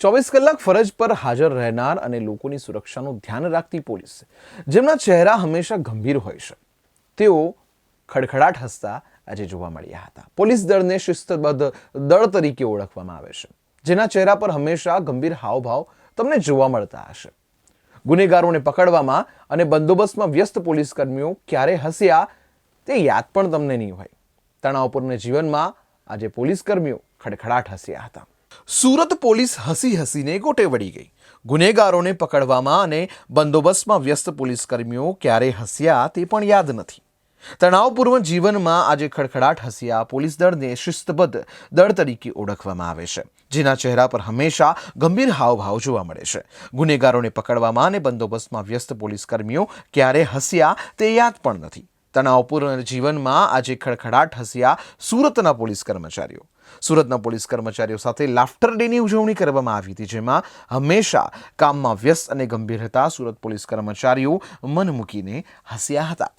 ચોવીસ કલાક ફરજ પર હાજર રહેનાર અને લોકોની સુરક્ષાનું ધ્યાન રાખતી પોલીસ જેમના ચહેરા હંમેશા ગંભીર હોય છે. તેઓ ખડખડાટ હસતા આજે જોવા મળ્યા હતા. પોલીસ દળને શિસ્તબદ્ધ દળ તરીકે ઓળખવામાં આવે છે, જેના ચહેરા પર હંમેશા ગંભીર હાવભાવ તમને જોવા મળતા હશે. ગુનેગારોને પકડવામાં અને બંદોબસ્તમાં વ્યસ્ત પોલીસ કર્મીઓ ક્યારે હસ્યા તે યાદ પણ તમને નહીં હોય. તણાવપૂર્ણ જીવનમાં આજે પોલીસ કર્મીઓ ખડખડાટ હસ્યા હતા. સુરત પોલીસ હસી હસીને ગોટે વળી ગઈ. ગુનેગારોને પકડવામાં અને બંદોબસ્તમાં વ્યસ્ત પોલીસ કર્મીઓ ક્યારે હસ્યા તે પણ યાદ નથી. તણાવપૂર્ણ જીવનમાં આજે ખડખડાટ હસ્યા પોલીસ દળને શિસ્તબદ્ધ દળ તરીકે ઓળખવામાં આવે છે, જેના ચહેરા પર હંમેશા ગંભીર હાવભાવ જોવા મળે છે. ગુનેગારોને પકડવામાં અને બંદોબસ્તમાં વ્યસ્ત પોલીસ કર્મીઓ ક્યારે હસ્યા તે યાદ પણ નથી. તણાવપૂર્ણ જીવનમાં આજે ખડખડાટ હસ્યા સુરતના પોલીસ કર્મચારીઓ. સુરતના પોલીસ કર્મચારીઓ સાથે લાફ્ટર ડેની ઉજવણી કરવામાં આવી હતી, જેમાં હંમેશા કામમાં વ્યસ્ત અને ગંભીર હતા. સુરત પોલીસ કર્મચારીઓ મન મૂકીને હસ્યા હતા.